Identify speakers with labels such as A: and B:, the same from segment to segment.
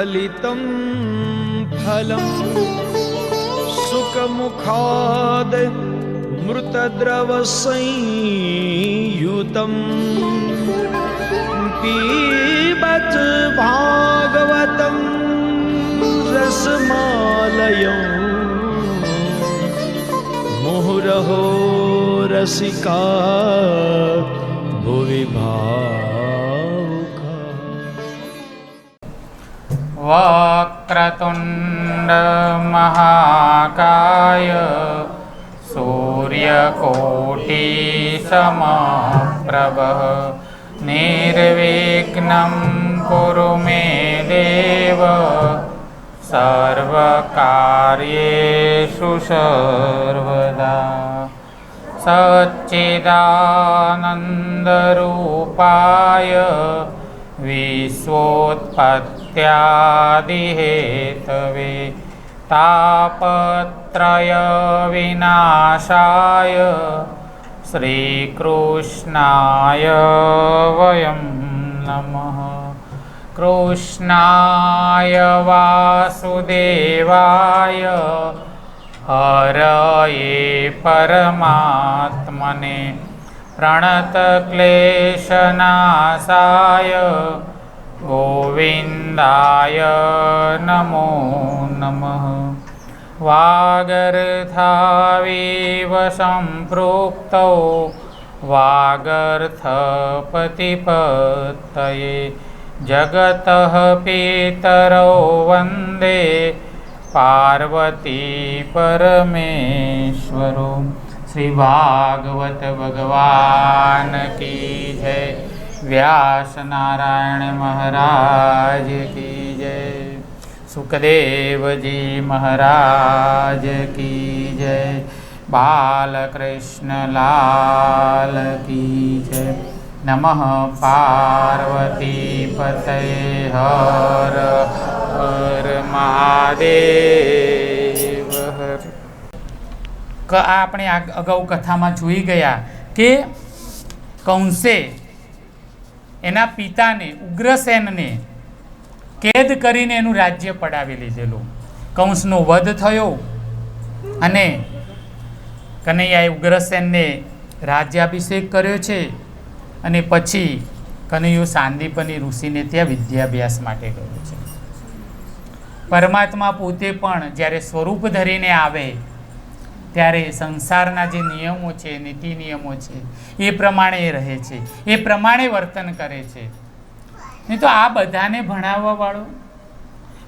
A: निगमकल्पतरोर्गलितं फलम् सुखमुखाद् मृतद्रवसंयुतम् पीबत भागवतं रसमालयम् मुहुरहो रसिका भुवि
B: वक्रतुण्डमहाकाय सूर्यकोटिसमप्रभः। निर्विघ्नं कुरु मे देव। सर्वकार्येषु सर्वदा। सच्चिदानन्दरूपाय विश्वोत्पत्त्यादिहेतवे तापत्रयविनाशाय श्रीकृष्णाय वयं नमः। कृष्णाय वासुदेवाय हरये परमात्मने प्रणतक्लेशनाशाय गोविन्दाय नमो नमः। वागर्थाविव सम्पृक्तौ वागर्थपतिपत्तये जगतः पितरौ वन्दे पार्वती परमेश्वरो શ્રી ભાગવત ભગવાન કી જય. વ્યાસ નારાયણ મહારાજ કી જય. સુખદેવજી મહારાજ કી જય. બાલકૃષ્ણલાલ કી જય. નમઃ પાર્વતી પતય હર હર મહાદેવ. આ આપણે અગાઉ કથામાં જોઈ ગયા કે કંસે એના પિતાને, ઉગ્રસેનને કેદ કરીને એનું રાજ્ય પડાવી લીધેલું. કંસનો વધ થયો અને કનૈયાએ ઉગ્રસેનને રાજ્યાભિષેક કર્યો છે અને પછી કનૈયો સાંદીપની ઋષિને ત્યાં વિદ્યાભ્યાસ માટે ગયો છે. પરમાત્મા પોતે પણ જ્યારે સ્વરૂપ ધરીને આવે ત્યારે સંસારના જે નિયમો છે, નીતિ નિયમો છે, એ પ્રમાણે રહે છે, એ પ્રમાણે વર્તન કરે છે. નહીં તો આ બધાને ભણાવવા વાળો,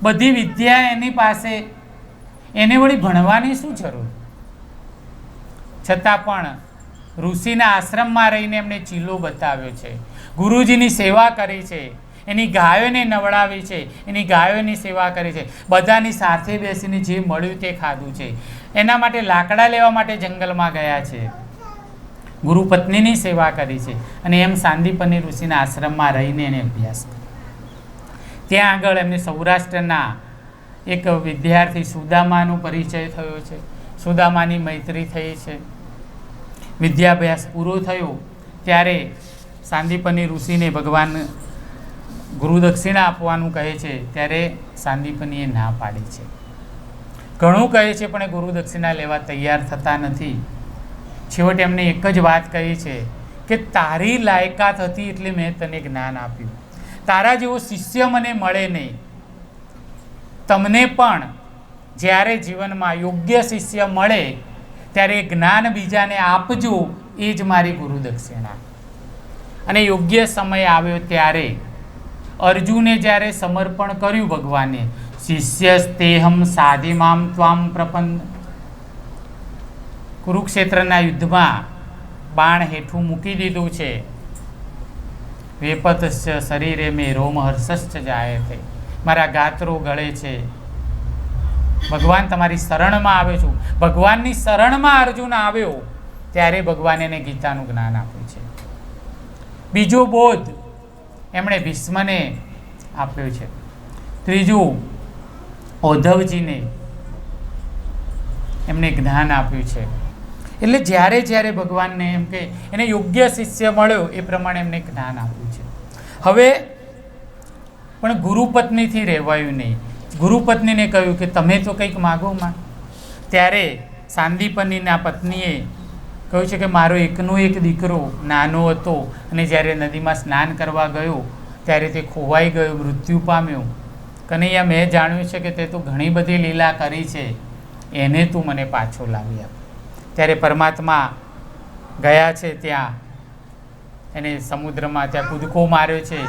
B: બધી વિદ્યા એની પાસે, એને વળી ભણવાની શું જરૂર? છતાં પણ ઋષિના આશ્રમમાં રહીને એમણે ચીલો બતાવ્યો છે. ગુરુજીની સેવા કરી છે. એની ગાયોને નવડાવી છે, એની ગાયોની સેવા કરી છે. બધાની સાથે બેસીને જે મળ્યું તે ખાધું છે. એના માટે લાકડા લેવા માટે જંગલમાં ગયા છે. ગુરુપત્નીની સેવા કરી છે અને એમ સાંદીપની ઋષિના આશ્રમમાં રહીને એને અભ્યાસ ત્યાં આગળ એમને સૌરાષ્ટ્રના એક વિદ્યાર્થી સુદામાનો પરિચય થયો છે. સુદામાની મૈત્રી થઈ છે. વિદ્યાભ્યાસ પૂરો થયો. ત્યારે સાંદીપની ઋષિને ભગવાન ગુરુ દક્ષિણા આપવાનું કહે છે, ત્યારે સાંદીપનીએ ના પાડી છે. ઘણું કહે છે, પણ એ ગુરુદક્ષિણા લેવા તૈયાર થતા નથી. છેવટે એમને એક જ વાત કહી છે કે, તારી લાયકાત હતી એટલે મેં તને જ્ઞાન આપ્યું. તારા જેવો શિષ્ય મને મળે નહીં. તમને પણ જ્યારે જીવનમાં યોગ્ય શિષ્ય મળે, ત્યારે જ્ઞાન બીજાને આપજો, એ જ મારી ગુરુદક્ષિણા અને યોગ્ય સમય આવ્યો ત્યારે અર્જુને જ્યારે સમર્પણ કર્યું ભગવાને, શિષ્યસ્તેહમ સાધિમામ ત્વામ પ્રપન્ન. કુરુક્ષેત્રના યુદ્ધમાં બાણ હેઠું મૂકી દીધું છે. વેપતસ્ય શરીરે મેં રોમહર્ષશ્ચ જાય છે મારા ગાત્રો ગળે છે. ભગવાન તમારી શરણમાં આવે છું. ભગવાનની શરણમાં અર્જુન આવ્યો, ત્યારે ભગવાન એને ગીતાનું જ્ઞાન આપ્યું છે. બીજો બોધ એમણે ભીષ્મને આપ્યો છે. ત્રીજું ઔદ્ધવજીને એમને જ્ઞાન આપ્યું છે. એટલે જ્યારે જ્યારે ભગવાનને એમ કે એને યોગ્ય શિષ્ય મળ્યો એ પ્રમાણે એમને જ્ઞાન આપ્યું છે. હવે, પણ ગુરુપત્નીથી રહેવાયું નહીં. ગુરુપત્નીને કહ્યું કે તમે તો કંઈક માગો માં ત્યારે સાંદીપનીના પત્નીએ કહ્યું છે કે મારો એકનો એક દીકરો નાનો હતો અને જ્યારે નદીમાં સ્નાન કરવા ગયો, ત્યારે તે ખોવાઈ ગયો, મૃત્યુ પામ્યો. કનૈયા, મેં જાણ્યું છે કે તે તો ઘણી બધી લીલા કરી છે. એને તું મને પાછો લાવી આપ. ત્યારે પરમાત્મા ગયા છે ત્યાં. એને સમુદ્રમાં ત્યાં કૂદકો માર્યો છે.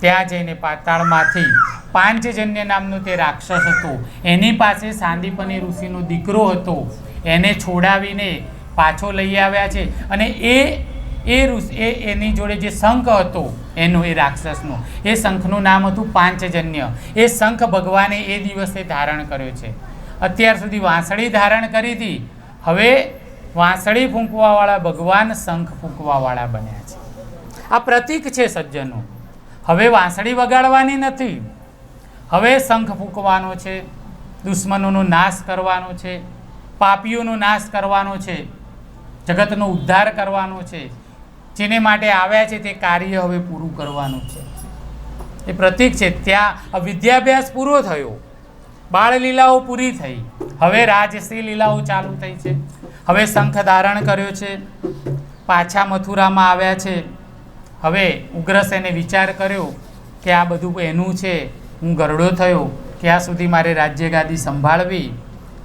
B: ત્યાં જઈને પાતાળમાંથી પાંચજન્ય નામનો તે રાક્ષસ હતો. એની પાસે સાંદીપની ઋષિનો દીકરો હતો. એને છોડાવીને પાછો લઈ આવ્યા છે. અને એ એ ઋષિ, એ, એની જોડે જે શંખ હતો, એનું એ રાક્ષસનું, એ શંખનું નામ હતું પાંચજન્ય. એ શંખ ભગવાને એ દિવસે ધારણ કર્યો છે. અત્યાર સુધી વાંસળી ધારણ કરી હતી. હવે વાંસળી ફૂંકવાવાળા ભગવાન શંખ ફૂંકવાવાળા બન્યા છે. આ પ્રતીક છે સજ્જનો હવે વાંસળી વગાડવાની નથી. હવે શંખ ફૂંકવાનો છે. દુશ્મનોનો નાશ કરવાનો છે. પાપીઓનો નાશ કરવાનો છે. જગતનો ઉદ્ધાર કરવાનો છે. જેને માટે આવ્યા છે તે કાર્ય હવે પૂરું કરવાનું છે. એ પ્રતીક છે. ત્યાં વિદ્યાભ્યાસ પૂરો થયો. બાળ લીલાઓ પૂરી થઈ. હવે રાજશ્રી લીલાઓ ચાલુ થઈ છે. હવે શંખ ધારણ કર્યો છે. પાછા મથુરામાં આવ્યા છે. હવે ઉગ્રસેને વિચાર કર્યો કે આ બધું એનું છે. હું ગરડો થયો. ક્યાં સુધી મારે રાજ્યગાદી સંભાળવી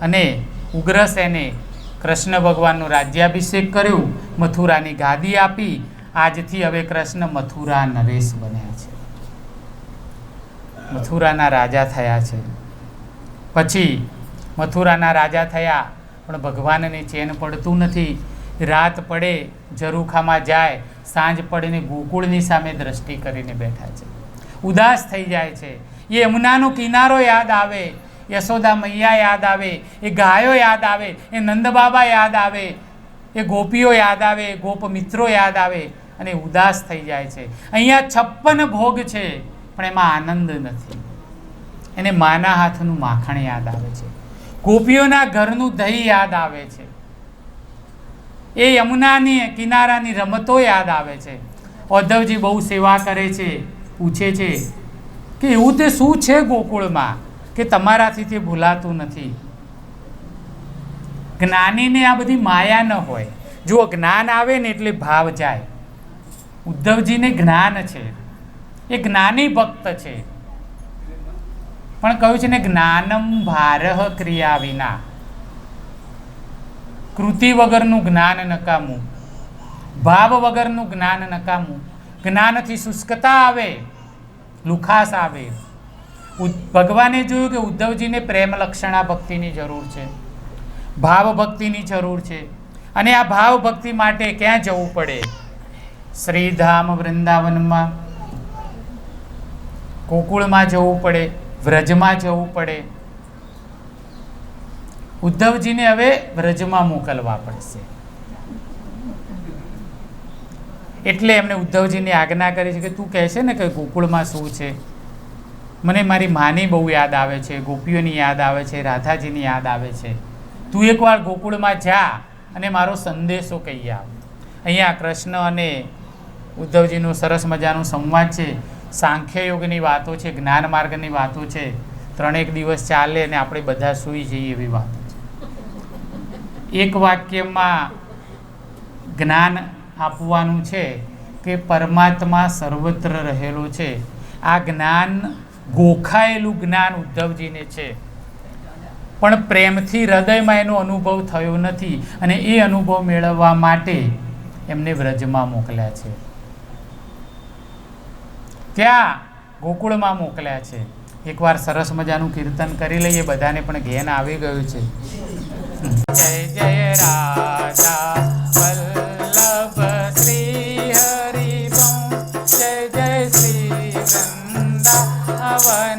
B: અને ઉગ્રસેને કૃષ્ણ ભગવાનનો રાજ્યાભિષેક કર્યો, મથુરાની ગાદી આપી. આજથી હવે કૃષ્ણ મથુરા નરેશ બન્યા છે. મથુરાના રાજા થયા છે. પછી મથુરાના રાજા થયા, પણ ભગવાનને ચેન પડતું નથી. રાત પડે, ઝરૂખામાં જાય, સાંજ પડેને ગોકુળની સામે દ્રષ્ટિ કરીને બેઠા છે. ઉદાસ થઈ જાય છે. યમુનાનો કિનારો યાદ આવે. યશોદા મૈયા યાદ આવે, એ ગાયો યાદ આવે, એ નંદબાબા યાદ આવે, એ ગોપીઓ યાદ આવે, ગોપ મિત્રો યાદ આવે અને ઉદાસ થઈ જાય છે. અહીંયા છપ્પન ભોગ છે, પણ એમાં આનંદ નથી. એને માના હાથનું માખણ યાદ આવે છે. ગોપીઓના ઘરનું દહીં યાદ આવે છે. એ યમુનાની કિનારાની રમતો યાદ આવે છે. ઉદ્ધવજી બહુ સેવા કરે છે, પૂછે છે કે એવું તે શું છે ગોકુળમાં? કે તમારાથી તે ભૂલાતું નથી. જ્ઞાનીને આ બધી માયા ન હોય. જો જ્ઞાન આવે ને એટલે ભાવ જાય. ઉદ્ધવજીને જ્ઞાન છે. એ જ્ઞાની ભક્ત છે. પણ કહ્યું છે ને, જ્ઞાનમ ભારહ ક્રિયા વિના. કૃતિ વગરનું જ્ઞાન નકામું. ભાવ વગરનું જ્ઞાન નકામું. જ્ઞાનથી શુષ્કતા આવે. લુખાસ આવે. ભગવાને જોયું કે ઉદ્ધવજીને પ્રેમ લક્ષણા ભક્તિની જરૂર છે. ભાવ ભક્તિની જરૂર છે. અને આ ભાવ ભક્તિ માટે ક્યાં જવું પડે? શ્રીધામ વૃંદાવનમાં. ગોકુળમાં જવું પડે, વ્રજમાં જવું પડે. ઉદ્ધવજીને હવે વ્રજમાં મોકલવા પડશે. એટલે એમણે ઉદ્ધવજીની આજ્ઞા કરી છે કે તું કહે છે ને કે ગોકુળમાં શું છે? મને મારી માની બહુ યાદ આવે છે, ગોપીઓની યાદ આવે છે, રાધાજીની યાદ આવે છે. તું એકવાર ગોકુળમાં જા અને મારો સંદેશો કહી આવ. અહીંયા કૃષ્ણ અને ઉદ્ધવજીનો સરસ મજાનો સંવાદ છે. સાંખ્ય યોગની વાતો છે, જ્ઞાન માર્ગની વાતો છે. ત્રણેક દિવસ ચાલે અને આપણે બધા સૂઈ જઈએ એવી વાતો છે. એક વાક્યમાં જ્ઞાન આપવાનું છે કે પરમાત્મા સર્વત્ર રહેલો છે. આ જ્ઞાન ગોખાયેલું જ્ઞાન ઉદ્ધવજીને છે. પણ પ્રેમથી હૃદયમાં એનો અનુભવ થયો નથી અને એ અનુભવ મેળવવા માટે એમને વ્રજમાં મોકલ્યા છે. ક્યાં ગોકુળમાં મોકલ્યા છે. એકવાર સરસ મજાનું કીર્તન કરી લઈએ, બધાને પણ ઘેન આવી ગયું છે. જય જય રાજા Bye-bye.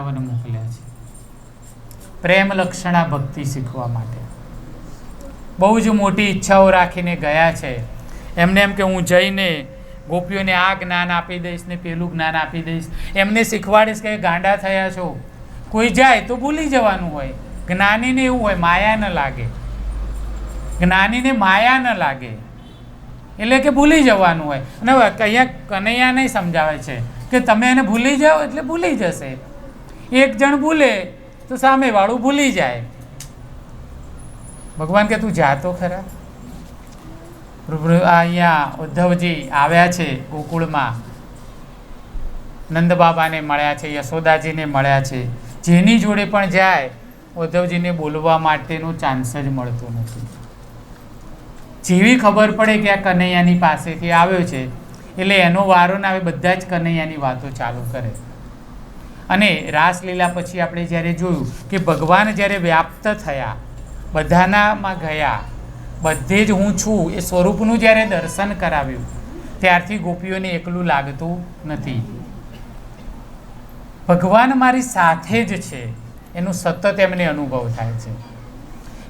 B: વૃંદાવન મોકલ્યા છે. પ્રેમ લક્ષણા ભક્તિ શીખવા માટે. બહુ જ મોટી ઈચ્છાઓ રાખીને ગયા છે. એમને એમ કે હું જઈને ગોપીઓને આ જ્ઞાન આપી દઈશ ને પેલું જ્ઞાન આપી દઈશ. એમને શીખવાડીશ કે ગાંડા થયા છો. કોઈ જાય તો ભૂલી જવાનું હોય. જ્ઞાનીને એવું હોય, માયા ન લાગે. જ્ઞાનીને માયા ન લાગે. એટલે કે ભૂલી જવાનું હોય. અને અહીંયા નહીં સમજાવે છે કે તમે એને ભૂલી જાઓ એટલે ભૂલી જશે. એક જણ ભૂલે તો સામેવાળું ભૂલી જાય. ભગવાન કે, તું જાતો ખરા? અહીંયા ઉદ્ધવજી આવ્યા છે ગોકુળમાં. નંદબાબાને મળ્યા છે, યશોદાજીને મળ્યા છે. જેની જોડે પણ જાય, ઉદ્ધવજીને બોલવા માટેનો ચાન્સ જ મળતો નથી. જેવી ખબર પડે કે આ કનૈયાની પાસેથી આવ્યો છે, એટલે એનો વારો ના આવે બધા જ કનૈયાની વાતો ચાલુ કરે. અને રાસલીલા પછી આપણે જ્યારે જોયું કે ભગવાન જ્યારે વ્યાપ્ત થયા, બધાનામાં ગયા, બધે જ હું છું એ સ્વરૂપનું જ્યારે દર્શન કરાવ્યું, ત્યારથી ગોપીઓને એકલું લાગતું નથી. ભગવાન મારી સાથે જ છે, એનું સતત એમને અનુભવ થાય છે.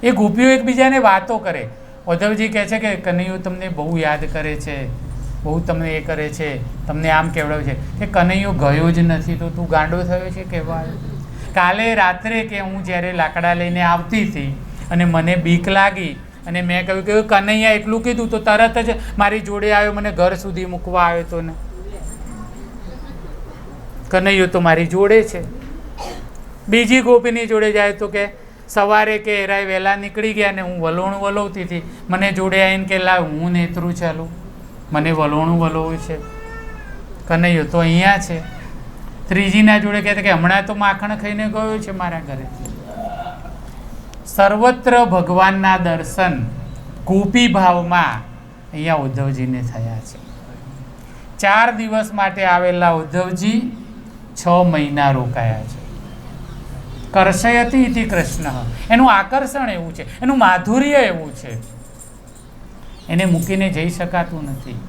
B: એ ગોપીઓ એકબીજાને વાતો કરે. ઉદ્ધવજી કહે છે કે કનૈયો તમને બહુ યાદ કરે છે. બહુ તમને એ કરે છે, તમને આમ કેવડાવે છે. કે કનૈયો ગયો જ નથી, તો તું ગાંડો થયો છે કેવા કાલે રાત્રે કે હું જ્યારે લાકડા લઈને આવતી હતી અને મને બીક લાગી અને મેં કહ્યું કે કનૈયા એટલું કીધું તો તરત જ મારી જોડે આવ્યો, મને ઘર સુધી મૂકવા આવ્યો તો ને. કનૈયો તો મારી જોડે છે. બીજી ગોપીની જોડે જાય તો કે સવારે કે એરાય વહેલા નીકળી ગયા ને હું વલોણું વલોવતી હતી. મને જોડે આવીને કે લાવ હું નેતરું ચાલું. મને વલોણું વલોવું છે. કનૈયો, તો અહીંયા છે? ત્રીજીના જોડે કહેતા કે હમણાં તો માખણ ખાઈને ગયો છે મારા ઘરે. સર્વત્ર ભગવાનના દર્શન ગોપી ભાવમાં અહીંયા ઉદ્ધવજીને થયા છે. ચાર દિવસ માટે આવેલા ઉદ્ધવજી છ મહિના રોકાયા છે. કરશયતી કૃષ્ણ. એનું આકર્ષણ એવું છે, એનું માધુર્ય એવું છે. એને મૂકીને જઈ શકાતું નથી.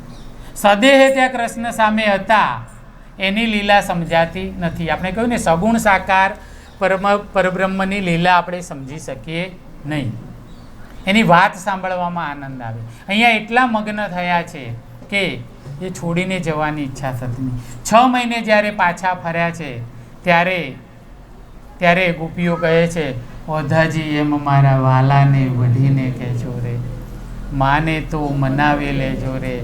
B: સદેહે ત્યાં કૃષ્ણ સામે હતા. એની લીલા સમજાતી નથી. આપણે કહ્યું ને, સગુણ સાકાર પરમ, પરબ્રહ્મની લીલા આપણે સમજી શકીએ નહીં. એની વાત સાંભળવામાં આનંદ આવે. અહીંયા એટલા મગ્ન થયા છે કે એ છોડીને જવાની ઈચ્છા થતી નહીં. છ મહિને જ્યારે પાછા ફર્યા છે, ત્યારે ત્યારે ગોપીઓ કહે છે, ઓધાજી, એમ મારા વાલાને વઢીને કહેજો રે. માને તો મનાવે લેજો રે.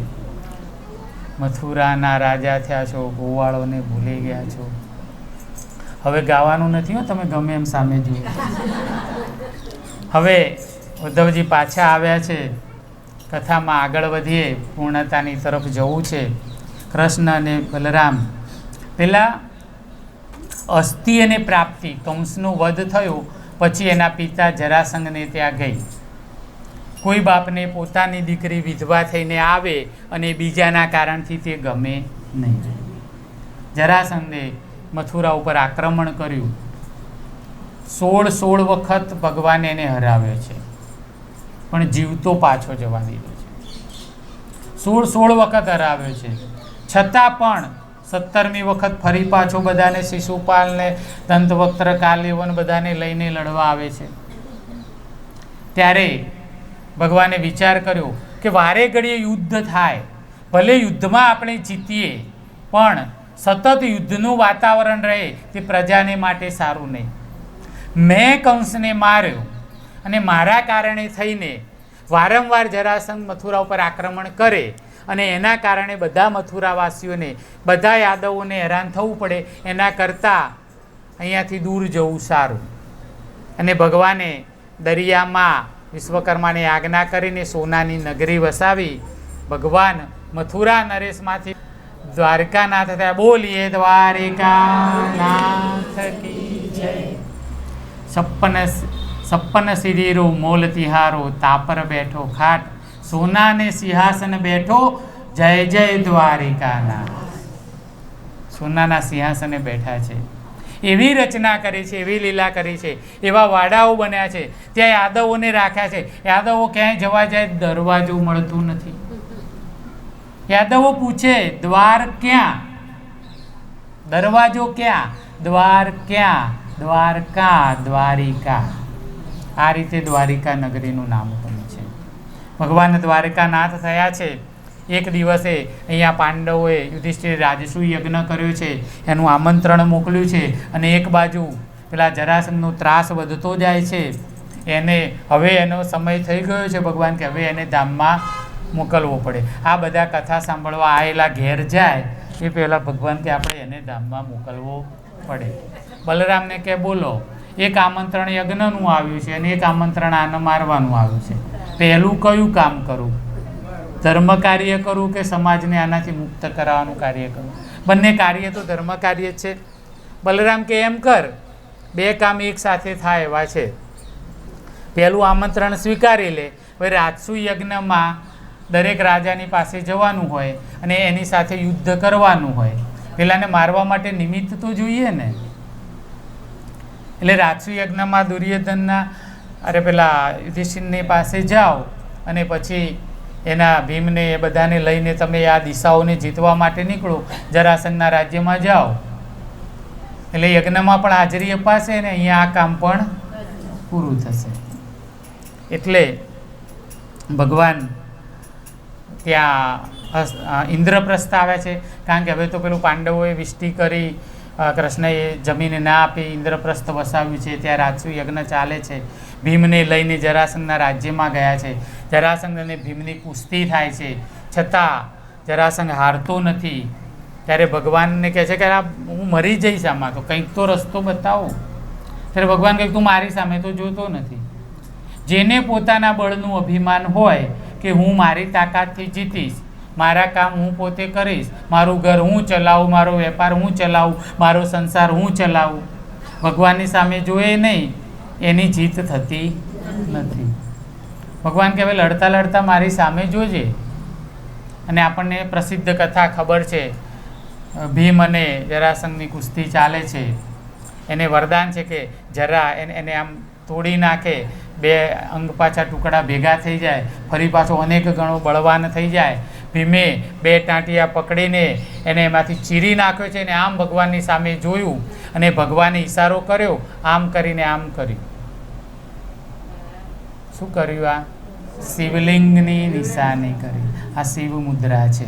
B: મથુરાના રાજા થયા છો, ગોવાળોને ભૂલી ગયા છો. હવે ગાવાનું નથી હો, તમે ગમે એમ સામે જુઓ. હવે ઉદ્ધવજી પાછા આવ્યા છે. કથામાં આગળ વધીએ, પૂર્ણતાની તરફ જવું છે. કૃષ્ણ અને બલરામ, પેલા અસ્થિ અને પ્રાપ્તિ કંસનું વધ થયું, પછી એના પિતા જરાસંઘને ત્યાં ગઈ. કોઈ બાપને પોતાની દીકરી વિધવા થઈને આવે અને બીજાના કારણથી તે ગમે નહીં. જરાસંઘે મથુરા ઉપર આક્રમણ કર્યું. સોળ સોળ વખત ભગવાને એને હરાવ્યો છે. પણ જીવતો પાછો જવા દીધો છે. સોળ સોળ વખત હરાવ્યો છે. છતાં પણ સત્તરમી વખત ફરી પાછો બધાને શિશુપાલને, દંતવક્ત્ર, કાલેવન બધાને લઈને લડવા આવે છે. ત્યારે ભગવાને વિચાર કર્યો કે વારે ઘડીએ યુદ્ધ થાય. ભલે યુદ્ધમાં આપણે જીતીએ, પણ સતત યુદ્ધનું વાતાવરણ રહે તે પ્રજાને માટે સારું નહીં. મેં કંસને માર્યો અને મારા કારણે થઈને વારંવાર જરાસંઘ મથુરા ઉપર આક્રમણ કરે અને એના કારણે બધા મથુરાવાસીઓને, બધા યાદવોને હેરાન થવું પડે, એના કરતાં અહીંયાથી દૂર જવું સારું. અને ભગવાને દરિયામાં વિશ્વકર્માની આજ્ઞા કરીને સોનાની નગરી વસાવી, ભગવાન મથુરા નરેશમાંથી દ્વારકાનાથ થયા બોલીએ, દ્વારિકાનાથ કી જય. છપ્પન છપ્પન સિરીરો મોલ તિહારો, તાપર બેઠો ખાટ, સોનાને સિંહાસન બેઠો, જય જય દ્વારિકાનાથ. સોનાના સિંહાસને બેઠા છે. એવી રચના કરી છે, એવી લીલા કરી છે, એવા વાડાઓ બન્યા છે, ત્યાં યાદવોને રાખ્યા છે. યાદવો ક્યાંય જવા જાય દરવાજો મળતું નથી. યાદવો પૂછે, દ્વાર ક્યાં? દરવાજો ક્યાં? દ્વાર ક્યાં? દ્વારકા, દ્વારિકા. આ રીતે દ્વારિકા નગરીનું નામ બન્યું છે. ભગવાન દ્વારકાનાથ થયા છે. એક દિવસે અહીંયા પાંડવોએ યુધિષ્ઠિર રાજસુ યજ્ઞ કર્યો છે, એનું આમંત્રણ મોકલ્યું છે અને એક બાજુ પેલા જરાસંઘનો ત્રાસ વધતો જાય છે. એને હવે એનો સમય થઈ ગયો છે ભગવાન કે હવે એને ધામમાં મોકલવો પડે. આ બધા કથા સાંભળવા આવેલા ઘેર જાય એ પહેલાં ભગવાન કે આપણે એને ધામમાં મોકલવો પડે. બલરામને કે બોલો, એક આમંત્રણ યજ્ઞનું આવ્યું છે અને એક આમંત્રણ આને મારવાનું આવ્યું છે. પહેલું કયું કામ કરું? ધર્મ કાર્ય કરું કે સમાજને આનાથી મુક્ત કરાવવાનું કાર્ય કરું? બંને કાર્ય તો ધર્મ કાર્ય જ છે. બલરામ કે એમ કર, બે કામ એક સાથે થાય એવા છે. પહેલું આમંત્રણ સ્વીકારી લે. હવે રાજસુ યજ્ઞમાં દરેક રાજાની પાસે જવાનું હોય અને એની સાથે યુદ્ધ કરવાનું હોય. પેલાને મારવા માટે નિમિત્ત તો જોઈએ ને. એટલે રાજસુ યજ્ઞમાં દુર્યોધનના, અરે પેલા યુધિષ્ઠિરની પાસે જાઓ અને પછી એના ભીમને એ બધાને લઈને તમે આ દિશાઓને જીતવા માટે નીકળો, જરાસંઘના રાજ્યમાં જાઓ. એટલે યજ્ઞમાં પણ હાજરી અપાશે ને અહીંયા આ કામ પણ પૂરું થશે. એટલે ભગવાન ત્યાં ઇન્દ્રપ્રસ્થ આવ્યા છે. કારણ કે હવે તો પેલું પાંડવોએ વિષ્ટિ કરી કૃષ્ણએ જમીન ના આપી ઇન્દ્રપ્રસ્થ વસાવ્યું છે, ત્યાં રાજસુ યજ્ઞ ચાલે છે. ભીમને લઈને જરાસંઘના રાજ્યમાં ગયા છે. જરાસંઘ અને ભીમની કુસ્તી થાય છે. છતાં જરાસંઘ હારતો નથી. ત્યારે ભગવાનને કહે છે કે, આ હું મરી જઈશ આમાં તો, કંઈક તો રસ્તો બતાવો. ત્યારે ભગવાન કંઈક તું મારી સામે તો જોતો નથી. જેને પોતાના બળનું અભિમાન હોય કે હું મારી તાકાતથી જીતીશ મારા કામ હું પોતે કરીશ. મારું ઘર હું ચલાવું, મારો વેપાર હું ચલાવું, મારો સંસાર હું ચલાવું. ભગવાનની સામે જોઈએ નહીં, એની જીત થતી નથી. ભગવાન કે હવે લડતા લડતા મારી સામે જોજે. અને આપણને પ્રસિદ્ધ કથા ખબર છે. ભીમ અને જરાસંઘની કુસ્તી ચાલે છે. એને વરદાન છે કે જરા એને એને આમ તોડી નાખે. બે અંગ પાછા ટુકડા ભેગા થઈ જાય. ફરી પાછો અનેક ગણો બળવાન થઈ જાય. ભીમે બે ટાંટિયા પકડીને એને એમાંથી ચીરી નાખ્યો છે અને આમ ભગવાનની સામે જોયું અને ભગવાને ઈશારો કર્યો, આમ કરીને આમ કર્યું. શું કર્યું આ? શિવલિંગની નિશાની કરી. આ શિવ મુદ્રા છે.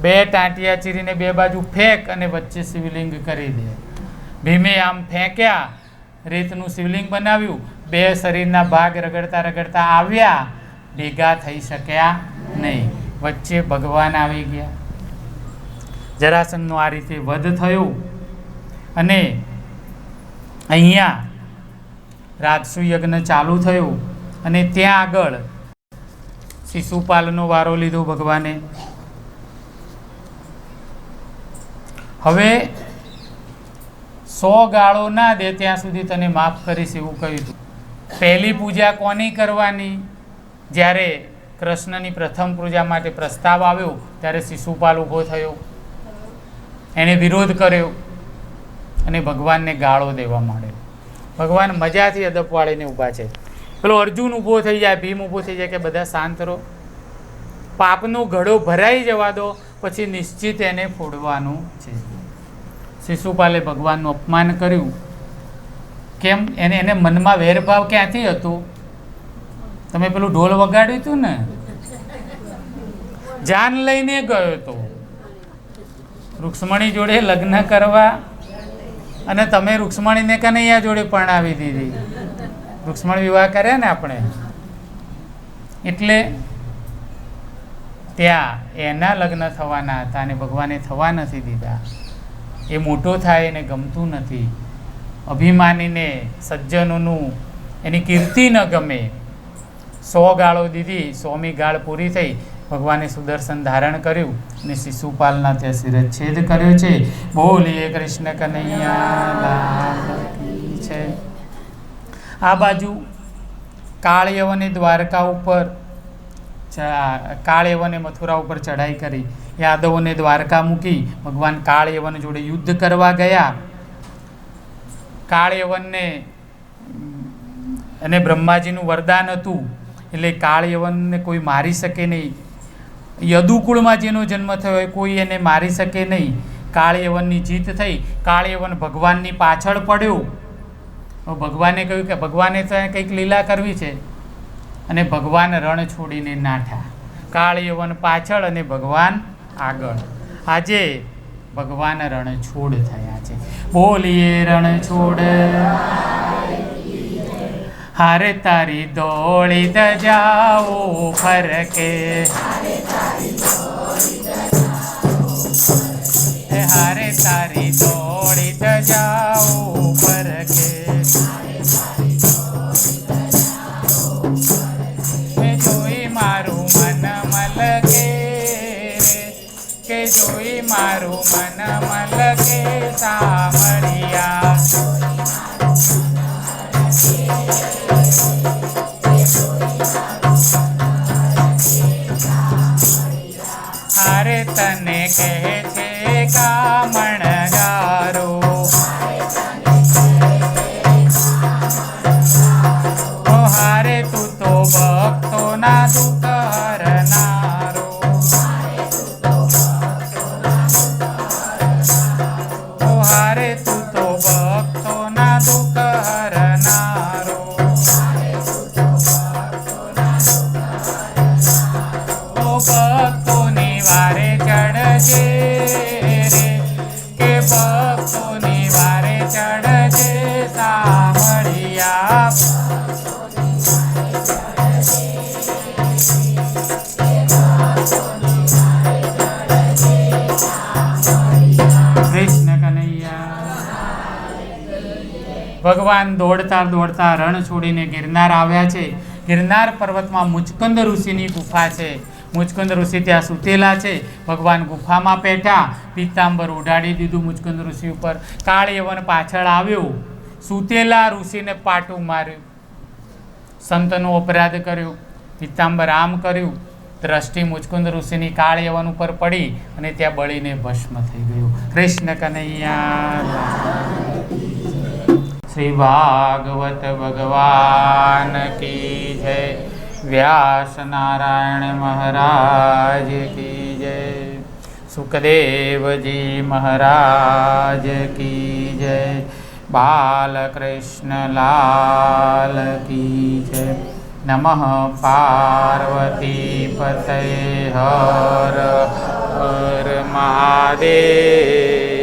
B: બે ટાંટિયા ચીરીને બે બાજુ ફેંક અને વચ્ચે શિવલિંગ કરી દે. ભીમે આમ ફેંક્યા, રેતનું શિવલિંગ બનાવ્યું. બે શરીરના ભાગ રગડતા રગડતા આવ્યા, ભેગા થઈ શક્યા. નહીં, વચ્ચે ભગવાન આવી ગયા. જરાસંઘનો આ રીતે વધ થયો અને અહીંયા રાજસુ યજ્ઞ ચાલુ થયો અને ત્યાં આગળ શિશુપાલનો વારો લીધો ભગવાને. હવે સો ગાળો ના દે ત્યાં સુધી તને માફ કરીશ એવું કહ્યું પહેલી પૂજા કોની કરવાની? જ્યારે કૃષ્ણની પ્રથમ પૂજા માટે પ્રસ્તાવ આવ્યો, ત્યારે શિશુપાલ ઊભો થયો. એણે વિરોધ કર્યો અને ભગવાનને ગાળો દેવા માંડ્યો. ભગવાન મજાથી અદપવાળીને ઊભા છે. પેલો અર્જુન ઊભો થઈ જાય, ભીમ ઊભો થઈ જાય કે બધા શાંત રહો. પાપનો ઘડો ભરાઈ જવા દો, પછી નિશ્ચિત એને ફોડવાનું છે. શિશુપાલે ભગવાનનું અપમાન કર્યું. કેમ? એને એને મનમાં વેરભાવ ક્યાંથી હતો? તમે પેલું ઢોલ વગાડ્યું હતું ને? જાન લઈને ગયો હતો રૂક્ષ્મણી જોડે લગ્ન કરવા અને તમે રૂક્ષ્મણીને કનૈયા જોડે પરણાવી દીધી. રૂક્ષ્મણ વિવાહ કર્યા ને આપણે? એટલે ત્યાં એના લગ્ન થવાના હતા અને ભગવાને થવા નથી દીધા. એ મોટો થાય એને ગમતું નથી. અભિમાનીને સજ્જનોનું એની કીર્તિ ન ગમે. સો ગાળો દીધી, સોમી ગાળ પૂરી થઈ. ભગવાને સુદર્શન ધારણ કર્યું અને શિશુપાલના ત્યાં શિરચ્છેદ કર્યો છે. બોલીએ કૃષ્ણ કનૈયા છે. આ બાજુ કાળયવને દ્વારકા ઉપર કાળયવને મથુરા ઉપર ચઢાઈ કરી. યાદવોને દ્વારકા મૂકી ભગવાન કાળયવન જોડે યુદ્ધ કરવા ગયા. કાળયવનને અને બ્રહ્માજીનું વરદાન હતું. એટલે કાળયવનને કોઈ મારી શકે નહીં. યદુકુળમાં જેનો જન્મ થયો હોય, કોઈ એને મારી શકે નહીં. કાળયવનની જીત થઈ. કાળયવન ભગવાનની પાછળ પડ્યો. ભગવાને કહ્યું કે ભગવાને તો કંઈક લીલા કરવી છે. અને ભગવાન રણ છોડીને નાઠા કાળયવન પાછળ અને ભગવાન આગળ. આજે ભગવાન રણ છોડ થયા છે. બોલીએ રણ છોડ. હારે તારી દોડી દજાઓ ફરકે. હારે તારી દોડી દજાઓ ફરકે. જોઈ મારું મન મલગે કે જોઈ મારું મન મલગે સામળિયા કહે છે કામણ ભગવાન દોડતા દોડતા રણ છોડીને ગિરનાર આવ્યા છે. ગિરનાર પર્વતમાં મુચકંદ ઋષિની ગુફા છે. મુચકુંદ ઋષિ ત્યાં સૂતેલા છે. ભગવાન ગુફામાં બેઠા, પીતાંબર ઉડાડી દીધું મુચકુંદ ઋષિ ઉપર. કાળયવન પાછળ આવ્યો. સૂતેલા ઋષિને પાટું માર્યું. સંતનો અપરાધ કર્યો. પીતાંબર આમ કર્યું. દ્રષ્ટિ મુચકુંદ ઋષિની કાળયવન ઉપર પડી અને ત્યાં બળીને ભસ્મ થઈ ગયું. કૃષ્ણ કનૈયા. શ્રી ભાગવત ભગવાન કી જય. વ્યાસ નારાયણ મહારાજ કી જય. સુખદેવજી મહારાજ કી જય. બાલકૃષ્ણ લાલ કી જય. નમઃ પાર્વતી પતય હર હર મહાદેવ.